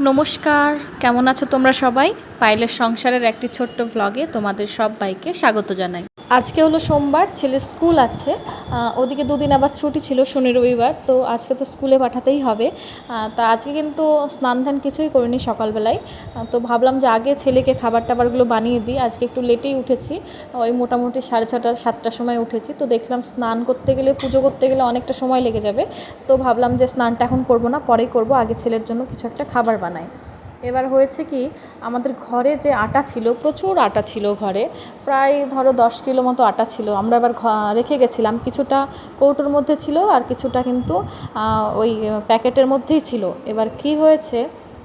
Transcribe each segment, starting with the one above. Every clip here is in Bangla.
নমস্কার কেমন আছো তোমরা সবাই? পাইলের সংসারের একটি ছোট্ট ব্লগে তোমাদের সবাইকে স্বাগত জানাই। আজকে হলো সোমবার, ছেলের স্কুল আছে। ওদিকে দুদিন আবার ছুটি ছিল শনি, রবিবার, তো আজকে তো স্কুলে পাঠাতেই হবে। তা আজকে কিন্তু স্নান ধ্যান কিছুই করিনি সকালবেলায়। তো ভাবলাম যে আগে ছেলেকে খাবার টাবারগুলো বানিয়ে দিই। আজকে একটু লেটেই উঠেছি। ওই মোটামুটি সাড়ে ছটা, সাতটার সময় উঠেছি। তো দেখলাম স্নান করতে গেলে, পুজো করতে গেলে অনেকটা সময় লেগে যাবে। তো ভাবলাম যে স্নানটা এখন করব না পরেই করব। আগে ছেলের জন্য কিছু একটা খাবার বানাই। এবার হয়েছে কি, আমাদের ঘরে যে আটা ছিল, প্রচুর আটা ছিল ঘরে, প্রায় ধরো দশ কিলো মতো আটা ছিল। আমরা এবার রেখে গেছিলাম, কিছুটা কৌটোর মধ্যে ছিল আর কিছুটা কিন্তু ওই, প্যাকেটের মধ্যেই ছিল। এবার কি হয়েছে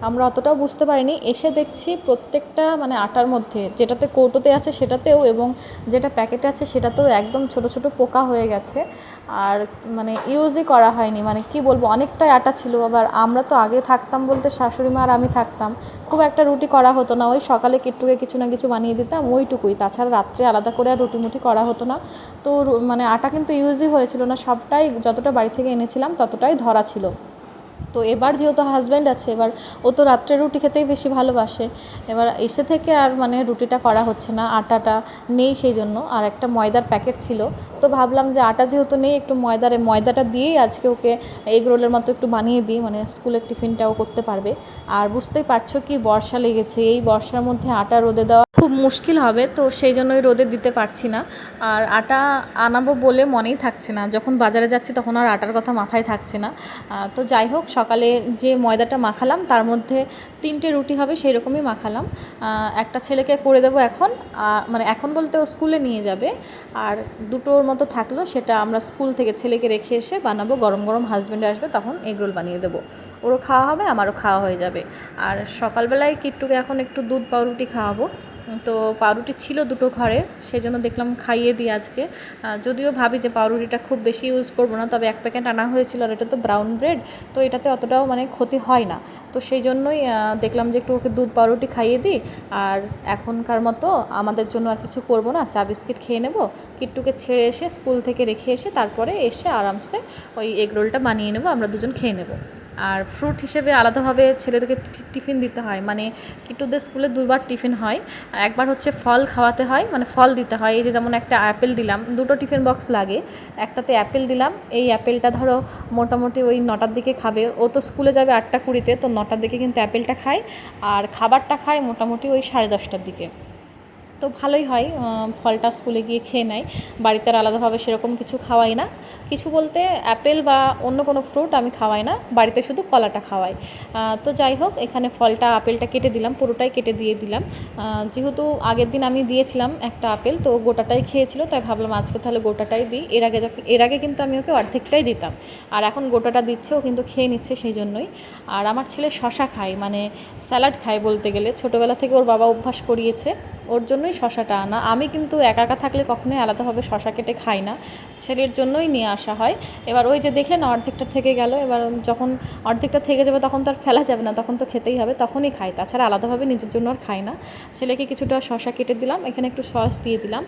আমরা অতটাও বুঝতে পারিনি। এসে দেখছি প্রত্যেকটা মানে আটার মধ্যে, যেটাতে কৌটোতে আছে সেটাতেও এবং যেটা প্যাকেটে আছে সেটাতেও একদম ছোট ছোট পোকা হয়ে গেছে। আর মানে ইউজই করা হয়নি। মানে কি বলব, অনেকটাই আটা ছিল। আবার আমরা তো আগে থাকতাম বলতে শাশুড়ি মা আর আমি থাকতাম। খুব একটা রুটি করা হতো না। ওই সকালে কিট্টুকে কিছু না কিছু বানিয়ে দিতাম, ওইটুকুই। তাছাড়া রাত্রে আলাদা করে আর রুটি মুটি করা হতো না। তো মানে আটা কিন্তু ইউজই হয়েছিল না। সবটাই যতটা বাড়ি থেকে এনেছিলাম, ততটাই ধরা ছিল। তো এবার যেহেতু হাজব্যান্ড আছে, এবার ও তো রাত্রে রুটি খেতেই বেশি ভালোবাসে। এবার এসে থেকে আর মানে রুটিটা করা হচ্ছে না, আটাটা নেই সেই জন্য। আর একটা ময়দার প্যাকেট ছিল। তো ভাবলাম যে আটা যেহেতু নেই, একটু ময়দার, ময়দাটা দিয়েই আজকে ওকে এগ রোলের মতো একটু বানিয়ে দিই মানে স্কুলের টিফিনটাও করতে পারবে। আর বুঝতেই পারছ কি বর্ষা লেগেছে, এই বর্ষার মধ্যে আটা রোদে দেওয়া খুব মুশকিল হবে, তো সেই জন্যই রোদে দিতে পারছি না। আর আটা আনাবো বলে মনেই থাকছে না, যখন বাজারে যাচ্ছি তখন আর আটার কথা মাথায় থাকছে না। তো যাই হোক সকালে যে ময়দাটা মাখালাম, তার মধ্যে তিনটে রুটি হবে সেই রকমই মাখালাম একটা ছেলেকে করে দেবো এখন মানে এখন বলতে ও স্কুলে নিয়ে যাবে, আর দুটোর মতো থাকল, সেটা আমরা স্কুল থেকে ছেলেকে রেখে এসে বানাবো, গরম গরম হাজব্যান্ড আসবে, তখন এগ রোল বানিয়ে দেবো। ওরও খাওয়া হবে, আমারও খাওয়া হয়ে যাবে। আর সকালবেলায় কিট্টুকে এখন একটু দুধ পাউরুটি খাওয়াবো। তো পাউরুটি ছিল দুটো ঘরে সেই জন্য দেখলাম খাইয়ে দিই আজকে। যদিও ভাবি যে পাউরুটিটা খুব বেশি ইউজ করব না, তবে এক প্যাকেট আনা হয়েছিল আর এটা তো ব্রাউন ব্রেড তো এটাতে অতটাও মানে ক্ষতি হয় না। তো সেই জন্যই দেখলাম যে একটু ওকে দুধ পাউরুটি খাইয়ে দিই, আর এখনকার মতো আমাদের জন্য আর কিছু করব না, চা বিস্কিট খেয়ে নেব, কিট্টুকে ছেড়ে এসে স্কুল থেকে রেখে এসে তারপরে এসে আরামসে ওই এগ রোলটা বানিয়ে নেব, আমরা দুজন খেয়ে নেব। আর ফ্রুট হিসেবে আলাদাভাবে ছেলেদেরকে টিফিন দিতে হয়। মানে কিট্টুদের স্কুলে দুবার টিফিন হয়। একবার হচ্ছে ফল খাওয়াতে হয় মানে ফল দিতে হয়। এই যে যেমন একটা অ্যাপেল দিলাম, দুটো টিফিন বক্স লাগে। একটাতে অ্যাপেল দিলাম, এই অ্যাপেলটা ধরো মোটামুটি ওই নটার দিকে খাবে। ও তো স্কুলে যাবে আটটা কুড়িতে, তো নটার দিকে কিন্তু অ্যাপেলটা খায়। আর খাবারটা খায় মোটামুটি ওই সাড়ে দশটার দিকে। তো ভালোই হয় ফলটা স্কুলে গিয়ে খেয়ে নেয়। বাড়িতে আর আলাদাভাবে সেরকম কিছু খাওয়াই না। কিছু বলতে অ্যাপেল বা অন্য কোনো ফ্রুট আমি খাওয়াই না, বাড়িতে শুধু কলাটা খাওয়াই। তো যাই হোক, এখানে ফলটা, আপেলটা কেটে দিলাম, পুরোটাই কেটে দিয়ে দিলাম। যেহেতু আগের দিন আমি দিয়েছিলাম একটা আপেল, তো গোটাটাই খেয়েছিল, তাই ভাবলাম আজকে তাহলে গোটাটাই দিই। এর আগে যখন, এর আগে কিন্তু আমি ওকে অর্ধেকটাই দিতাম। আর এখন গোটাটা দিচ্ছে, ও কিন্তু খেয়ে নিচ্ছে সেই জন্যই। আর আমার ছেলে শশা খায় মানে স্যালাড খায় বলতে গেলে। ছোটোবেলা থেকে ওর বাবা অভ্যাস করিয়েছে। ওর জন্যই শশাটা আনা। আমি কিন্তু একা একা থাকলে কখনোই আলাদাভাবে শশা কেটে খাই না। ছেলের জন্যই নিয়ে আসা হয়। এবার ওই যে দেখলেন অর্ধেকটা থেকে গেল। এবার যখন অর্ধেকটা থেকে যাবে তখন তো আর ফেলা যাবে না, তখন তো খেতেই হবে, তখনই খাই। তাছাড়া আলাদাভাবে নিজের জন্য আর খাই না। ছেলেকে কিছুটা শশা কেটে দিলাম, এখানে একটু সস দিয়ে দিলাম।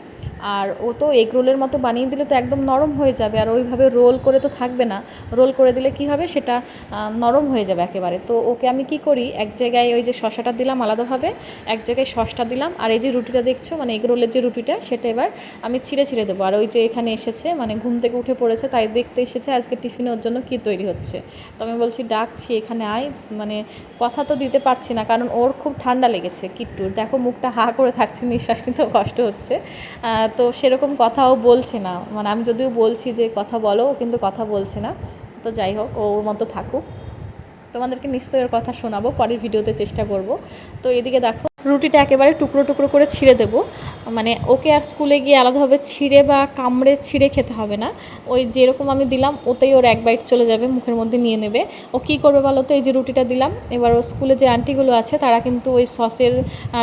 আর ও তো এগ রোলের মতো বানিয়ে দিলে তো একদম নরম হয়ে যাবে। আর ওইভাবে রোল করে তো থাকবে না। রোল করে দিলে কি হবে? সেটা নরম হয়ে যাবে একেবারে। তো ওকে আমি কি করি? এক জায়গায় ওই যে শশাটা দিলাম আলাদাভাবে, এক জায়গায় সসটা দিলাম। আর এই যে রুটিটা দেখছ মানে এগ রোলের যে রুটিটা, সেটা এবার আমি ছিঁড়ে ছিঁড়ে দেবো। আর ওই যে এখানে এসেছে মানে ঘুম থেকে উঠে পড়েছে, তাই দেখতে এসেছে আজকে টিফিনে ওর জন্য কী তৈরি হচ্ছে। তো আমি বলছি, ডাকছি, এখানে আয় মানে কথা তো দিতে পারছি না, কারণ ওর খুব ঠান্ডা লেগেছে কিট্টুর। দেখো মুখটা হা করে থাকছে, নিঃশ্বাস নিতেও কষ্ট হচ্ছে। তো সেরকম কথাও বলছে না। মানে আমি যদিও বলছি যে, কথা বলো কিন্তু কথা বলছে না। তো যাই হোক ওর মতো থাকুক। তোমাদেরকে নিশ্চয়ই ওর কথা শোনাবো, পরের ভিডিওতে চেষ্টা করব। তো এদিকে দেখো রুটিটা একেবারে টুকরো টুকরো করে ছিঁড়ে দেবো। মানে ওকে আর স্কুলে গিয়ে আলাদাভাবে ছিঁড়ে বা কামড়ে ছিঁড়ে খেতে হবে না। ওই যেরকম আমি দিলাম, ওতেই ওর এক বাইট চলে যাবে, মুখের মধ্যে নিয়ে নেবে। ও কী করবে বলো তো? এই যে রুটিটা দিলাম, এবার ও স্কুলে যে আন্টিগুলো আছে, তারা কিন্তু ওই সসের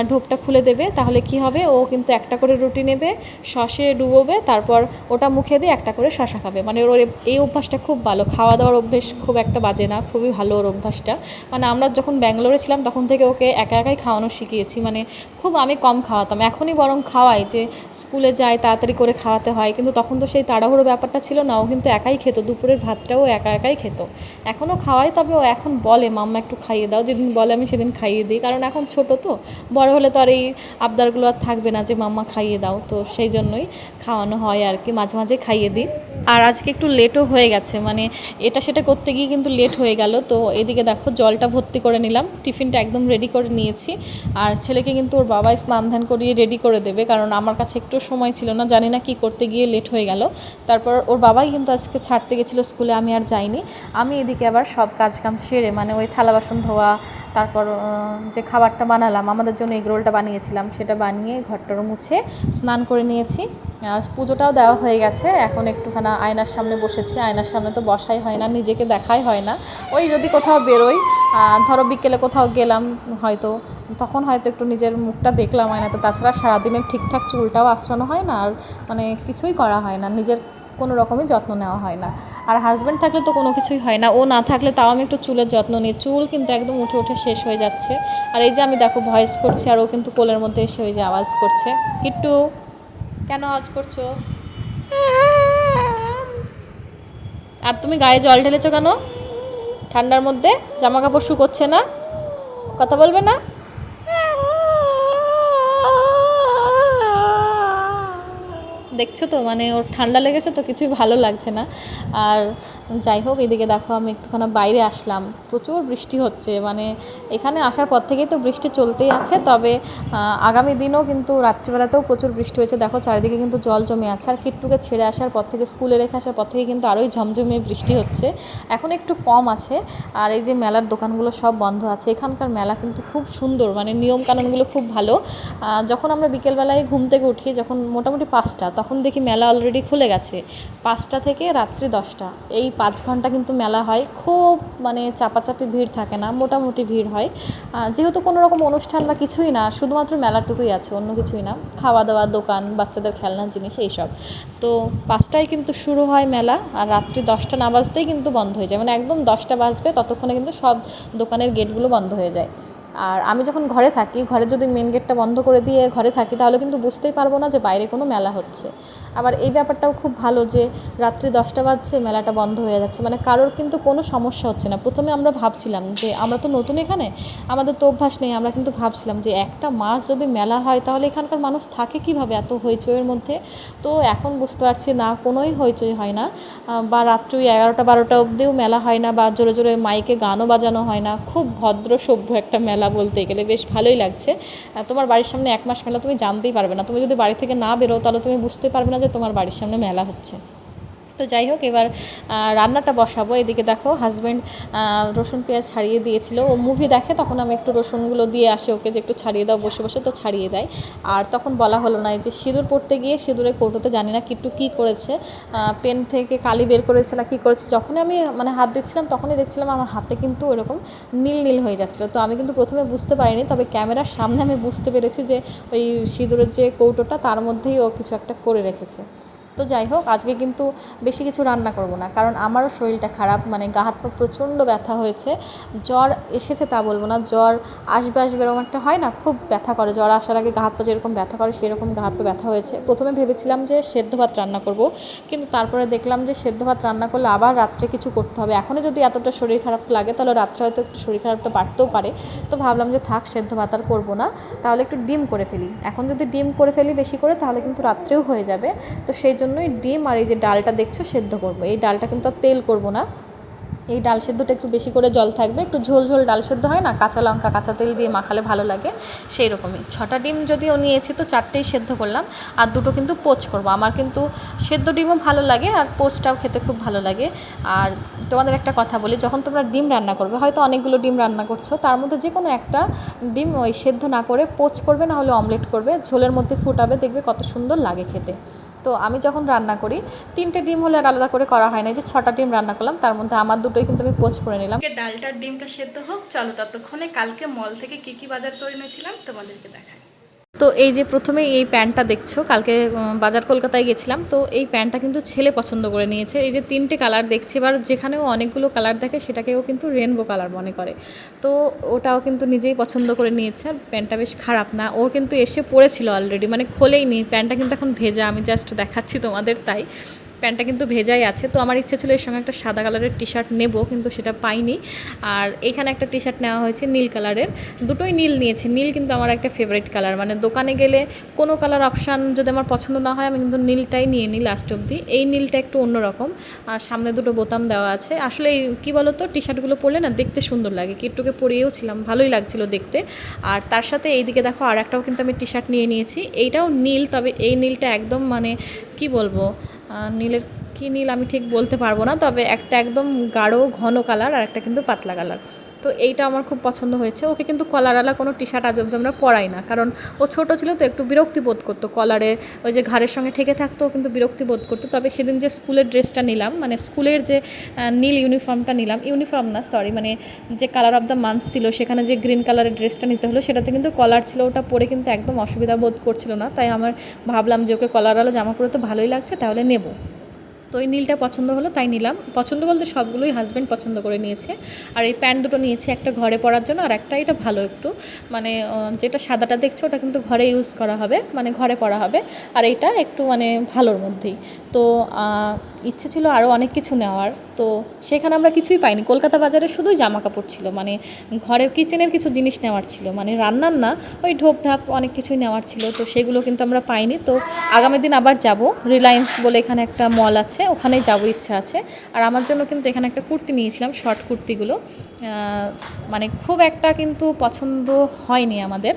ঢোপটা খুলে দেবে। তাহলে কি হবে? ও কিন্তু একটা করে রুটি নেবে, সসে ডুবোবে, তারপর ওটা মুখে দিয়ে একটা করে শশা খাবে। মানে ওর এই অভ্যাসটা খুব ভালো। খাওয়া দাওয়ার অভ্যেস খুব একটা বাজে না, খুবই ভালো ওর অভ্যাসটা। মানে আমরা যখন ব্যাঙ্গালোরে ছিলাম, তখন থেকে ওকে একা একাই খাওয়ানো শিখিয়েছি। দিয়েছি মানে খুব আমি কম খাওয়াতাম। এখনই বরং খাওয়াই যে স্কুলে যাই তাড়াতাড়ি করে খাওয়াতে হয়। কিন্তু তখন তো সেই তাড়াহুড়ো ব্যাপারটা ছিল না, ও কিন্তু একাই খেত, দুপুরের ভাতটাও একা একাই খেত। এখনও খাওয়াই, তবে ও এখন বলে, মাম্মা একটু খাইয়ে দাও, যেদিন বলে আমি সেদিন খাইয়ে দিই। কারণ এখন ছোট তো, বড় হলে তো আর এই আবদারগুলো আর থাকবে না যে, মাম্মা খাইয়ে দাও। তো সেই জন্যই খাওয়ানো হয় আর কি, মাঝে মাঝে খাইয়ে দিই। আর আজকে একটু লেটও হয়ে গেছে মানে এটা সেটা করতে গিয়ে কিন্তু লেট হয়ে গেল। তো এদিকে দেখো, জলটা ভর্তি করে নিলাম, টিফিনটা একদম রেডি করে নিয়েছি। আর ছেলেকে কিন্তু ওর বাবা স্নান ধ্যান করিয়ে রেডি করে দেবে, কারণ আমার কাছে একটু সময় ছিল না, জানি না কি করতে গিয়ে লেট হয়ে গেল। তারপর ওর বাবাই কিন্তু আজকে ছাড়তে গেছিল, স্কুলে আমি আর যাইনি। আমি এদিকে আবার সব কাজ কাম সেরে মানে ওই থালা বাসন ধোয়া তারপর যে খাবারটা বানালাম, আমাদের জন্য এগ রোলটা বানিয়েছিলাম, সেটা বানিয়ে ঘরটারও মুছে স্নান করে নিয়েছি। পুজোটাও দেওয়া হয়ে গেছে, এখন একটুখানি আয়নার সামনে বসেছি। আয়নার সামনে তো বসাই হয় না, নিজেকে দেখাই হয় না। ওই যদি কোথাও বেরোই ধরো বিকেলে কোথাও গেলাম হয়তো, তখন হয়তো একটু নিজের মুখটা দেখলাম আয়নাতে। তাছাড়া সারাদিনের ঠিকঠাক চুলটাও আশ্রানো হয় না, আর মানে কিছুই করা হয় না। নিজের কোনো রকমই যত্ন নেওয়া হয় না। আর হাজব্যান্ড থাকলে তো কোনো কিছুই হয় না। ও না থাকলে তাও আমি একটু চুলের যত্ন নিই। চুল কিন্তু একদম উঠে উঠে শেষ হয়ে যাচ্ছে। আর এই যে আমি দেখো ভয়েস করছি আর ও কিন্তু কোলের মধ্যে এসে ওই যে আওয়াজ করছে। কিট্টু, কেন আওয়াজ করছ? আর তুমি গায়ে জল ঢেলেছো কেন? ঠান্ডার মধ্যে? জামা কাপড় শুকোচ্ছে না? কথা বলবে না? দেখছ তো মানে ওর ঠান্ডা লেগেছে তো কিছুই ভালো লাগছে না। আর যাই হোক, এদিকে দেখো আমি একটুখানি বাইরে আসলাম। প্রচুর বৃষ্টি হচ্ছে মানে এখানে আসার পর থেকেই তো বৃষ্টি চলতেই আছে, তবে আগামী দিনও কিন্তু রাত্রিবেলাতেও প্রচুর বৃষ্টি হয়েছে। দেখো, চারিদিকে কিন্তু জল জমে আছে। আর কিট্টুকে ছেড়ে আসার পর থেকে, স্কুলে রেখে আসার পর থেকে কিন্তু আরোই ঝমঝমিয়ে বৃষ্টি হচ্ছে। এখন একটু কম আছে। আর এই যে মেলার দোকানগুলো সব বন্ধ আছে। এখানকার মেলা কিন্তু খুব সুন্দর মানে নিয়মকানুনগুলো খুব ভালো। যখন আমরা বিকেলবেলায় ঘুম থেকে উঠি, যখন মোটামুটি পাঁচটা, তখন দেখি মেলা অলরেডি খুলে গেছে। পাঁচটা থেকে রাত্রি দশটা। এই পাঁচ ঘণ্টা কিন্তু মেলা হয়। খুব মানে চাপাচাপি ভিড় থাকে না, মোটামুটি ভিড় হয়। যেহেতু কোনো রকম অনুষ্ঠান বা কিছুই না, শুধুমাত্র মেলাটুকুই আছে, অন্য কিছুই না। খাওয়া দাওয়া দোকান, বাচ্চাদের খেলনার জিনিস, এইসব। তো পাঁচটায় কিন্তু শুরু হয় মেলা, আর রাত্রি দশটা না বাজতেই কিন্তু বন্ধ হয়ে যায়। মানে একদম দশটা বাজবে, ততক্ষণে কিন্তু সব দোকানের গেটগুলো বন্ধ হয়ে যায়। আর আমি যখন ঘরে থাকি, ঘরে যদি মেন গেটটা বন্ধ করে দিয়ে ঘরে থাকি, তাহলে কিন্তু বুঝতেই পারব না যে বাইরে কোনো মেলা হচ্ছে। আবার এই ব্যাপারটাও খুব ভালো যে রাত্রি দশটা বাজছে, মেলাটা বন্ধ হয়ে যাচ্ছে। মানে কারোর কিন্তু কোনো সমস্যা হচ্ছে না। প্রথমে আমরা ভাবছিলাম যে আমরা তো নতুন এখানে, আমাদের তো অভ্যাস নেই। আমরা কিন্তু ভাবছিলাম যে একটা মাস যদি মেলা হয়, তাহলে এখানকার মানুষ থাকে কীভাবে? এত হইচইয়ের মধ্যে। তো এখন বুঝতে পারছি না, কোনোই হইচই হয় না। বা রাত্রি এগারোটা বারোটা অবধিও মেলা হয় না বা জোরে জোরে মাইকে গানও বাজানো হয় না। খুব ভদ্র সভ্য একটা মেলা। বলতে গেলে বেশ ভালোই লাগছে। তোমার বাড়ির সামনে এক মাস মেলা তুমি জানতেই পারবে না। তুমি যদি বাড়ি থেকে না বেরো তাহলে তুমি বুঝতে পারবে না যে তোমার বাড়ির সামনে মেলা হচ্ছে। তো যাই হোক, এবার রান্নাটা বসাবো। এদিকে দেখো হাজব্যান্ড রসুন, পেঁয়াজ ছাড়িয়ে দিয়েছিল। ও মুভি দেখে, তখন আমি একটু রসুনগুলো দিয়ে আসি, ওকে যে একটু ছাড়িয়ে দাও, বসে বসে তো ছাড়িয়ে দেয়। আর তখন বলা হলো না যে সিঁদুর পড়তে গিয়ে সিঁদুরের কৌটোতে জানি না কিট্টু কী করেছে পেন থেকে কালি বের করেছে না কী করেছে, যখনই আমি মানে হাত দিচ্ছিলাম, তখনই দেখছিলাম আমার হাতে কিন্তু এরকম নীল নীল হয়ে যাচ্ছিল। তো আমি কিন্তু প্রথমে বুঝতে পারিনি, তবে ক্যামেরার সামনে আমি বুঝতে পেরেছি যে, ওই সিঁদুরের যে কৌটোটা, তার মধ্যেই ও কিছু একটা করে রেখেছে। তো যাই হোক, আজকে কিন্তু বেশি কিছু রান্না করব না। কারণ আমারও শরীরটা খারাপ মানে গা হাত পা প্রচণ্ড ব্যথা হয়েছে। জ্বর এসেছে তা বলব না, জ্বর আসবে আসবে এরকম একটা হয় না, খুব ব্যথা করে। জ্বর আসার আগে গা হাত পা যেরকম ব্যথা করে, সেরকম গা হাত পা ব্যথা হয়েছে। প্রথমে ভেবেছিলাম যে সেদ্ধ ভাত রান্না করব, কিন্তু তারপরে দেখলাম যে সেদ্ধ ভাত রান্না করলে আবার রাত্রে কিছু করতে হবে। এখনই যদি এতটা শরীর খারাপ লাগে, তাহলে রাত্রে হয়তো একটু শরীর খারাপটা বাড়তেও পারে। তো ভাবলাম যে থাক, সেদ্ধ ভাত আর করব না। তাহলে একটু ডিম করে ফেলি। এখন যদি ডিম করে ফেলি বেশি করে, তাহলে কিন্তু রাত্রেও হয়ে যাবে। তো সেই জন্যই ডিম আর এই যে ডালটা দেখছ সেদ্ধ করব। এই ডালটা কিন্তু আর তেল করব না। এই ডাল সেদ্ধটা একটু বেশি করে জল থাকবে। একটু ঝোল ঝোল ডাল সেদ্ধ হয় না, কাঁচা লঙ্কা, কাঁচা তেল দিয়ে মাখালে ভালো লাগে সেই রকমই ছটা ডিম যদিও নিয়েছি তো চারটেই সেদ্ধ করলাম, আর দুটো কিন্তু পোচ করব। আমার কিন্তু সেদ্ধ ডিমও ভালো লাগে আর পোচটাও খেতে খুব ভালো লাগে। আর তোমাদের একটা কথা বলি, যখন তোমরা ডিম রান্না করবে, হয়তো অনেকগুলো ডিম রান্না করছ, তার মধ্যে যে কোনো একটা ডিম ওই সেদ্ধ না করে পোচ করবে, না হলে অমলেট করবে। ঝোলের মধ্যে ফুটাবে, দেখবে কত সুন্দর লাগে খেতে। তো আমি যখন রান্না করি, তিনটে ডিম হলে আর আলাদা করে করা হয় না যে ছটা ডিম রান্না করলাম, তার মধ্যে আমার দুটোই কিন্তু আমি পোচ করে নিলাম। ডালটার ডিমটা সেদ্ধ হোক, চলো ততক্ষণে কালকে মল থেকে কি কি বাজার করে এনেছিলাম তোমাদেরকে দেখাই। তো এই যে প্রথমে এই প্যান্টটা দেখছ, কালকে বাজার কলকাতায় গেছিলাম, তো এই প্যান্টটা কিন্তু ছেলে পছন্দ করে নিয়েছে। এই যে তিনটে কালার দেখছি, এবার যেখানেও অনেকগুলো কালার দেখে সেটাকেও কিন্তু রেনবো কালার মনে করে। তো ওটাও কিন্তু নিজেই পছন্দ করে নিয়েছে, আর প্যান্টটা বেশ খারাপ না। ওর কিন্তু এসে পড়েছিল অলরেডি মানে খোলেই নি, প্যান্টটা কিন্তু এখন ভেজা, আমি জাস্ট দেখাচ্ছি তোমাদের তাই। প্যান্টটা কিন্তু ভেজাই আছে, তো আমার ইচ্ছে ছিল এর সঙ্গে একটা সাদা কালারের টি শার্ট নেব, কিন্তু সেটা পাইনি। আর এখানে একটা টি শার্ট নেওয়া হয়েছে নীল কালারের, দুটোই নীল নিয়েছে। নীল কিন্তু আমার একটা ফেভারিট কালার মানে দোকানে গেলে কোনো কালার অপশান যদি আমার পছন্দ না হয়, আমি কিন্তু নীলটাই নিয়ে নিই লাস্ট অবধি। এই নীলটা একটু অন্যরকম, আর সামনে দুটো বোতাম দেওয়া আছে। আসলে কী বলো তো টি শার্টগুলো পরলে না দেখতে সুন্দর লাগে কিট্টুকে পরিয়েও ছিলাম, ভালোই লাগছিল দেখতে। আর তার সাথে এইদিকে দেখো আর একটাও কিন্তু আমি টি শার্ট নিয়ে নিয়েছি, এইটাও নীল, তবে এই নীলটা একদম মানে কি বলব নীলের কী নীল আমি ঠিক বলতে পারব না, তবে একটা একদম গাঢ় ঘন কালার আর একটা কিন্তু পাতলা কালার তো এইটা আমার খুব পছন্দ হয়েছে। ওকে কিন্তু কলারওয়ালা কোনো টি শার্ট আজ অব্দি আমরা পরাই না। কারণ ও ছোট ছিল তো একটু বিরক্তি বোধ করতো। কলারে ওই যে ঘাড়ের সঙ্গে ঠেকে থাকতো, ও কিন্তু বিরক্তি বোধ করতো। তবে সেদিন যে স্কুলের ড্রেসটা নিলাম মানে স্কুলের যে নীল ইউনিফর্মটা নিলাম, ইউনিফর্ম না সরি মানে যে কালার অফ দ্য মান্থ ছিল, সেখানে যে গ্রিন কালারের ড্রেসটা নিতে হলো, সেটাতে কিন্তু কলার ছিল। ওটা পরে কিন্তু একদম অসুবিধা বোধ করছিল না। তাই আমার ভাবলাম যে ওকে কলারওয়ালা জামা পরে তো ভালোই লাগছে, তাহলে নেব। তো এই নীলটা পছন্দ হলো, তাই নিলাম। পছন্দ বলতে সবগুলোই হাজব্যান্ড পছন্দ করে নিয়েছে। আর এই প্যান্ট দুটো নিয়েছে একটা ঘরে পরার জন্য, আর একটা এটা ভালো একটু। মানে যেটা সাদাটা দেখছ, ওটা কিন্তু ঘরে ইউজ করা হবে মানে ঘরে পরা হবে। আর এটা একটু মানে ভালোর মধ্যেই। তো ইচ্ছে ছিল আরও অনেক কিছু নেওয়ার। তো সেখানে আমরা কিছুই পাইনি। কলকাতা বাজারে শুধুই জামা কাপড় ছিল। মানে ঘরের কিচেনের কিছু জিনিস নেওয়ার ছিল। মানে রান্নার না, ওই ঢোপ ঢাপ অনেক কিছুই নেওয়ার ছিল। তো সেগুলো কিন্তু আমরা পাইনি। তো আগামী দিন আবার যাব। রিলায়েন্স বলে এখানে একটা মল আছে। ওখানেই যাব, ইচ্ছা আছে। আর আমার জন্য কিন্তু এখানে একটা কুর্তি নিয়েছিলাম, শর্ট কুর্তিগুলো। মানে খুব একটা কিন্তু পছন্দ হয়নি আমাদের।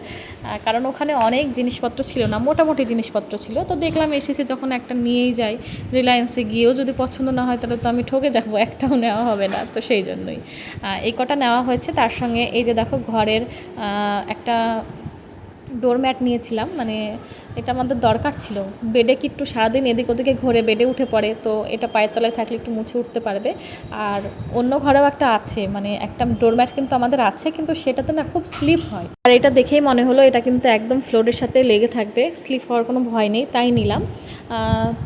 কারণ ওখানে অনেক জিনিসপত্র ছিল না, মোটামুটি জিনিসপত্র ছিল। তো দেখলাম এসেছে যখন একটা নিয়েই যাই রিলায়েন্সে গিয়েও যদি পছন্দ না হয়, তাহলে তো আমি ঠকে যাব, একটাও নেওয়া হবে না, তো সেই জন্যই। এই কটা নেওয়া হয়েছে। তার সঙ্গে এই যে দেখো, ঘরের একটা ডোরম্যাট নিয়েছিলাম মানে এটা আমাদের দরকার ছিল। বেডে কি একটু সারাদিন এদিক ওদিকে ঘোরে, বেডে উঠে পড়ে, তো এটা পায়ের তলায় থাকলে একটু মুছে উঠতে পারবে। আর অন্য ঘরেও একটা আছে মানে একটা ডোরম্যাট কিন্তু আমাদের আছে, কিন্তু সেটাতে না খুব স্লিপ হয়। আর এটা দেখেই মনে হলো এটা কিন্তু একদম ফ্লোরের সাথে লেগে থাকবে স্লিপ হওয়ার কোনো ভয় নেই, তাই নিলাম।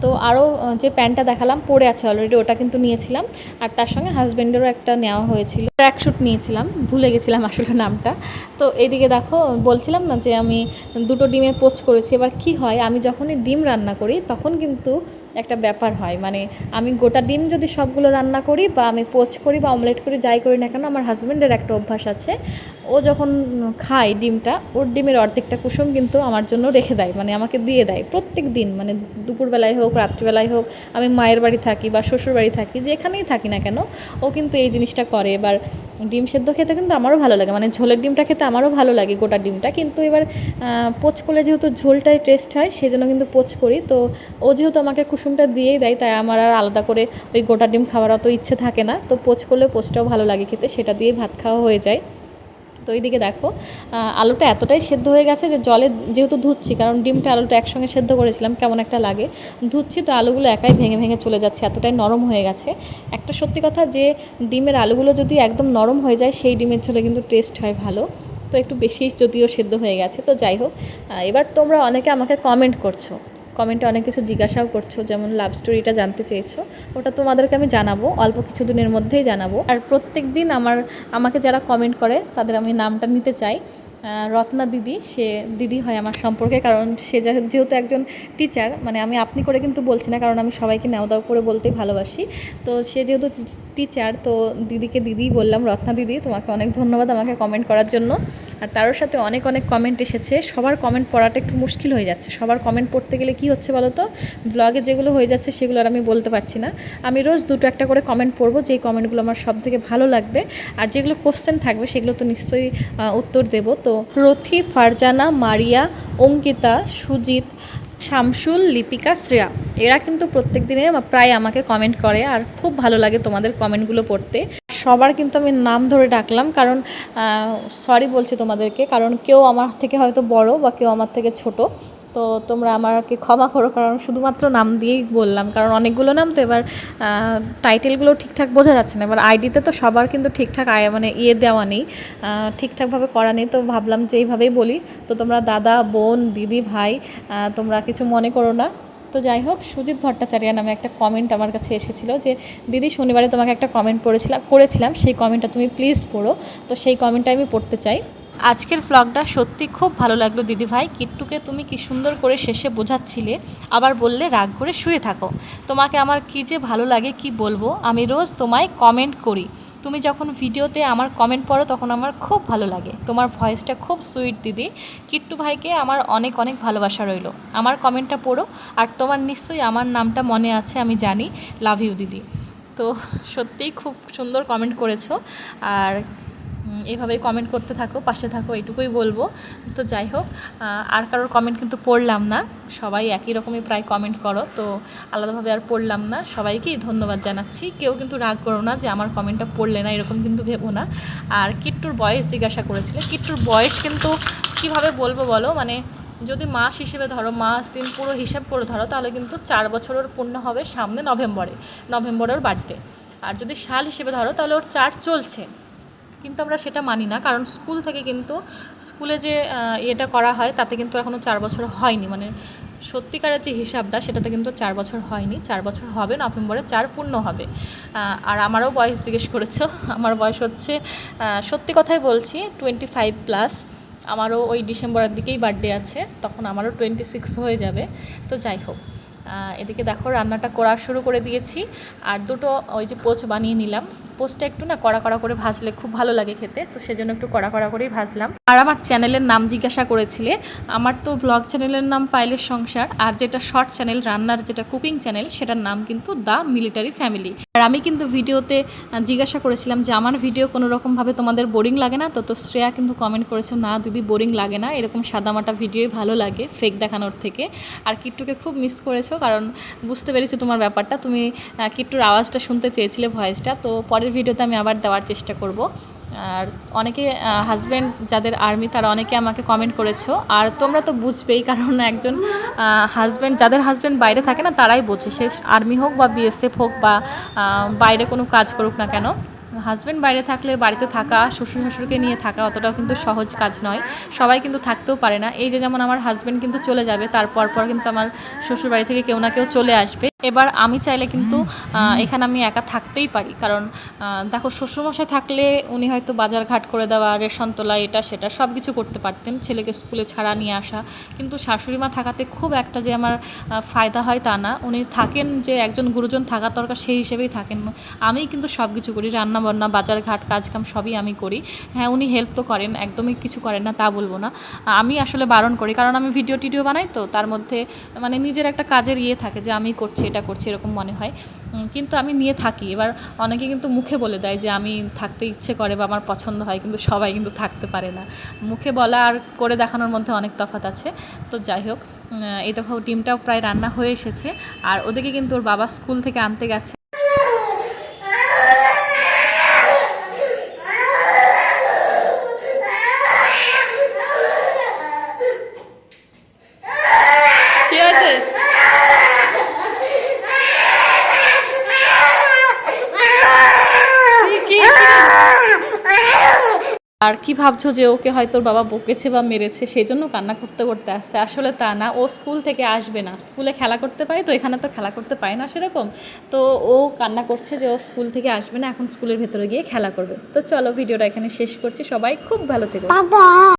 তো আরও যে প্যান্টটা দেখালাম পরে আছে অলরেডি ওটা কিন্তু নিয়েছিলাম। আর তার সঙ্গে হাজব্যান্ডেরও একটা নেওয়া হয়েছিল। ট্র্যাকশুট নিয়েছিলাম, ভুলে গেছিলাম আসলে নামটা। তো এইদিকে দেখো, বলছিলাম না যে আমি দুটো ডিমে পোচ করেছি। এবার কি হয়? আমি যখনই ডিম রান্না করি তখন কিন্তু একটা ব্যাপার হয়। মানে আমি গোটা ডিম যদি সবগুলো রান্না করি বা আমি পোচ করি বা অমলেট করি, যাই করি না কেন, আমার হাজব্যান্ডের একটা অভ্যাস আছে। ও যখন খায় ডিমটা, ওর ডিমের অর্ধেকটা কুসুম কিন্তু আমার জন্য রেখে দেয় মানে আমাকে দিয়ে দেয় প্রত্যেক দিন। মানে দুপুরবেলায় হোক, রাত্রিবেলায় হোক, আমি মায়ের বাড়ি থাকি বা শ্বশুর বাড়ি থাকি, যেখানেই থাকি না কেন, ও কিন্তু এই জিনিসটা করে। এবার ডিম সেদ্ধ খেতে কিন্তু আমারও ভালো লাগে মানে ঝোলের ডিমটা খেতে আমারও ভালো লাগে গোটা ডিমটা। কিন্তু এবার পোচ করলে যেহেতু ঝোলটাই টেস্ট হয় সেই জন্য কিন্তু পোচ করি। তো ও যেহেতু আমাকে কুসুমটা দিয়েই দেয়, তাই আমার আর আলাদা করে ওই গোটা ডিম খাওয়ার অত ইচ্ছে থাকে না। তো পোচ করলে পোচটাও ভালো লাগে খেতে, সেটা দিয়ে ভাত খাওয়া হয়ে যায়। তো এইদিকে দেখো আলুটা এতটাই সেদ্ধ হয়ে গেছে যে জলে যেহেতু ধুচ্ছি, কারণ ডিমটা আলুটা একসঙ্গে সেদ্ধ করেছিলাম, কেমন একটা লাগে। ধুচ্ছি তো আলুগুলো একাই ভেঙে ভেঙে চলে যাচ্ছে, এতটাই নরম হয়ে গেছে। একটা সত্যি কথা যে ডিমের আলুগুলো যদি একদম নরম হয়ে যায়, সেই ডিমের ঝোলে কিন্তু টেস্ট হয় ভালো। তো একটু বেশি যদিও সেদ্ধ হয়ে গেছে, তো যাই হোক এবার তোমরা অনেকে আমাকে কমেন্ট করছ। কমেন্টে অনেক কিছু জিজ্ঞাসাও করছ, যেমন লাভ স্টোরিটা জানতে চেয়েছো, ওটা তোমাদেরকে আমি জানাব, অল্প কিছু দিনের মধ্যেই জানাব। আর প্রত্যেক দিন আমার, আমাকে যারা কমেন্ট করে, তাদের আমি নামটা নিতে চাই। রত্না দিদি, সে দিদি হয় আমার সম্পর্কে, কারণ সে যেহেতু একজন টিচার মানে আমি আপনি করে কিন্তু বলছি না, কারণ আমি সবাইকে নেওয়া দাও করে বলতেই ভালোবাসি। তো সে যেহেতু টিচার তো দিদিকে দিদিই বললাম, রত্না দিদি, তোমাকে অনেক ধন্যবাদ আমাকে কমেন্ট করার জন্য। আর তারও সাথে অনেক অনেক কমেন্ট এসেছে। সবার কমেন্ট পড়াটা একটু মুশকিল হয়ে যাচ্ছে। সবার কমেন্ট পড়তে গেলে কি হচ্ছে বলো তো ব্লগে যেগুলো হয়ে যাচ্ছে, সেগুলো আর আমি বলতে পারছি না। আমি রোজ দুটো একটা করে কমেন্ট পড়ব, যেই কমেন্টগুলো আমার সব থেকে ভালো লাগবে। আর যেগুলো কোশ্চেন থাকবে, সেগুলো তো নিশ্চয়ই উত্তর দেবো। রথি, ফারজানা, মারিয়া, অঙ্কিতা, সুজিত, শামসুল, লিপিকা, শ্রেয়া। এরা কিন্তু প্রত্যেক দিনে প্রায় আমাকে কমেন্ট করে আর খুব ভালো লাগে তোমাদের কমেন্টগুলো পড়তে। সবার কিন্তু আমি নাম ধরে ডাকলাম কারণ সরি বলছি তোমাদেরকে, কারণ কেউ আমার থেকে হয়তো বড় বা কেউ আমার থেকে ছোট। তো তোমরা আমাকে ক্ষমা করো, কারণ শুধুমাত্র নাম দিয়েই বললাম, কারণ অনেকগুলো নাম তো এবার টাইটেলগুলো ঠিকঠাক বোঝা যাচ্ছে না। এবার আইডিতে তো সবার কিন্তু ঠিকঠাক আয় মানে ইয়ে দেওয়া নেই ঠিকঠাকভাবে করা নেই, তো ভাবলাম যে এইভাবেই বলি। তো তোমরা দাদা, বোন, দিদি, ভাই তোমরা কিছু মনে করো না। তো যাই হোক, সুজিত ভট্টাচার্য নামে একটা কমেন্ট আমার কাছে এসেছিল যে, দিদি, শনিবারে তোমাকে একটা কমেন্ট পড়েছিলাম করেছিলাম, সেই কমেন্টটা তুমি প্লিজ পড়ো। তো সেই কমেন্টটা আমি পড়তে চাই। আজকের ভ্লগটা সত্যি খুব ভালো লাগল দিদি ভাই কিট্টুকে তুমি কি সুন্দর করে শেষে বোঝাচ্ছিলে, আবার বললে রাগ করে শুয়ে থাকো। তোমাকে আমার কি যে ভালো লাগে কি বলব, আমি রোজ তোমায় কমেন্ট করি। তুমি যখন ভিডিওতে আমার কমেন্ট পড়ো, তখন আমার খুব ভালো লাগে। তোমার ভয়েসটা খুব সুইট দিদি। কিট্টু ভাইকে আমার অনেক অনেক ভালোবাসা রইল। আমার কমেন্টটা পড়ো, আর তোমার নিশ্চয়ই আমার নামটা মনে আছে, আমি জানি। লাভ ইউ দিদি। তো সত্যিই খুব সুন্দর কমেন্ট করেছ। আর উম, এভাবেই কমেন্ট করতে থাকো পাশে থাকো এটুকুই বলব। তো যাই হোক আর কারোর কমেন্ট কিন্তু পড়লাম না। সবাই একই রকমই প্রায় কমেন্ট করো তো আলাদাভাবে আর পড়লাম না। সবাইকেই ধন্যবাদ জানাচ্ছি। কেউ কিন্তু রাগ করো না যে আমার কমেন্টটা পড়লে না এরকম কিন্তু ভেবো না। আর কিট্টুর বয়স জিজ্ঞাসা করেছিলে কিট্টুর বয়স কিন্তু কীভাবে বলব বলো? মানে যদি মাস হিসেবে ধরো মাস দিন পুরো হিসাব করে ধরো তাহলে কিন্তু চার বছরের পূর্ণ হবে সামনে নভেম্বরে নভেম্বরের বার্থডে আর যদি সাল হিসেবে ধরো তাহলে ওর চার চলছে। কিন্তু আমরা সেটা মানি না, কারণ স্কুল থেকে কিন্তু স্কুলে যে ইয়েটা করা হয় তাতে কিন্তু এখনও চার বছর হয়নি। মানে সত্যিকারের যে হিসাবটা সেটাতে কিন্তু চার বছর হয়নি। চার বছর হবে নভেম্বরে চার পূর্ণ হবে। আর আমারও বয়স জিজ্ঞেস করেছ। আমার বয়স হচ্ছে সত্যি কথাই বলছি টোয়েন্টি ফাইভ প্লাস আমারও ওই ডিসেম্বরের দিকেই বার্থডে আছে, তখন আমারও টোয়েন্টি সিক্স হয়ে যাবে। তো যাই হোক। এদিকে দেখো, রান্নাটা করা শুরু করে দিয়েছি। আর দুটো ওই যে পোচ বানিয়ে নিলাম। পোচটা একটু না কড়া কড়া করে ভাজলে খুব ভালো লাগে খেতে, তো সেজন্য একটু কড়া কড়া করেই ভাজলাম। আর আমার চ্যানেলের নাম জিজ্ঞাসা করেছিলে, আমার তো ব্লগ চ্যানেলের নাম পাইলের সংসার, আর যেটা শর্ট চ্যানেল, রান্নার যেটা কুকিং চ্যানেল, সেটার নাম কিন্তু দ্য মিলিটারি ফ্যামিলি। আর আমি কিন্তু ভিডিওতে জিজ্ঞাসা করেছিলাম যে, আমার ভিডিও কোনো রকমভাবে তোমাদের বোরিং লাগে না? তো তো শ্রেয়া কিন্তু কমেন্ট করেছে, না দিদি, বোরিং লাগে না। এরকম সাদামাটা ভিডিওই ভালো লাগে ফেক দেখানোর থেকে। আর কিট্টুকে খুব মিস করেছ কারণ বুঝতে পেরেছি তোমার ব্যাপারটা। তুমি কিট্টুর আওয়াজটা শুনতে চেয়েছিলে ভয়েসটা। তো পরের ভিডিওতে আমি আবার দেওয়ার চেষ্টা করব। আর অনেকে হাজব্যান্ড যাদের আর্মি তারা অনেকে আমাকে কমেন্ট করেছ। আর তোমরা তো বুঝবেই, কারণ একজন হাজব্যান্ড যাদের হাজব্যান্ড বাইরে থাকে না, তারাই বোঝে। সে আর্মি হোক বা বিএসএফ হোক বা বাইরে কোনো কাজ করুক না কেন। হাজব্যান্ড বাইরে থাকলে, বাড়িতে থাকা শ্বশুর শ্বশুরকে নিয়ে থাকা অতটাও কিন্তু সহজ কাজ নয়। সবাই কিন্তু থাকতেও পারে না। এই যে যেমন আমার হাজব্যান্ড কিন্তু চলে যাবে তারপর পর কিন্তু আমার শ্বশুর বাড়ি থেকে কেউ না কেউ চলে আসবে। এবার আমি চাইলে কিন্তু এখানে আমি একা থাকতেই পারি। কারণ দেখো, শ্বশুরমশাই থাকলে উনি হয়তো বাজার ঘাট করে দেওয়া, রেশন তোলা, এটা, সেটা সব কিছু করতে পারতেন, ছেলেকে স্কুলে ছাড়া নিয়ে আসা। কিন্তু শাশুড়ি মা থাকাতে খুব একটা যে আমার ফায়দা হয় তা না। উনি থাকেন যে একজন গুরুজন থাকার দরকার, সেই হিসেবেই থাকেন। আমি কিন্তু সব কিছু করি রান্না বান্না বাজার ঘাট, কাজকাম সবই আমি করি। হ্যাঁ উনি হেল্প তো করেন, একদমই কিছু করেন না, তা বলব না। আমি আসলে বারণ করি, কারণ আমি ভিডিও টিডিও বানাই তো, তার মধ্যে মানে নিজের একটা কাজের ইয়ে থাকে যে আমি করছি, এটা করছি, এরকম মনে হয়। কিন্তু আমি নিয়ে থাকি। এবার অনেকে কিন্তু মুখে বলে দেয় যে, আমি থাকতে ইচ্ছে করে বা আমার পছন্দ হয়। কিন্তু সবাই কিন্তু থাকতে পারে না। মুখে বলা আর করে দেখানোর মধ্যে অনেক তফাত আছে। তো যাই হোক এই দেখো, ডিমটাও প্রায় রান্না হয়ে এসেছে। আর ওদেরকে কিন্তু ওর বাবা স্কুল থেকে আনতে গেছে। আর কি ভাবছ যে ওকে হয়তো বাবা বকেছে বা মেরেছে? সেই জন্য কান্না করতে করতে আসছে। আসলে তা না, ও স্কুল থেকে আসবে না। স্কুলে খেলা করতে পারে তো, এখানে তো খেলা করতে পায় না সেরকম। তো ও কান্না করছে যে ও স্কুল থেকে আসবে না, এখন স্কুলের ভেতরে গিয়ে খেলা করবে। তো চলো, ভিডিওটা এখানে শেষ করছি। সবাই খুব ভালো থেকো।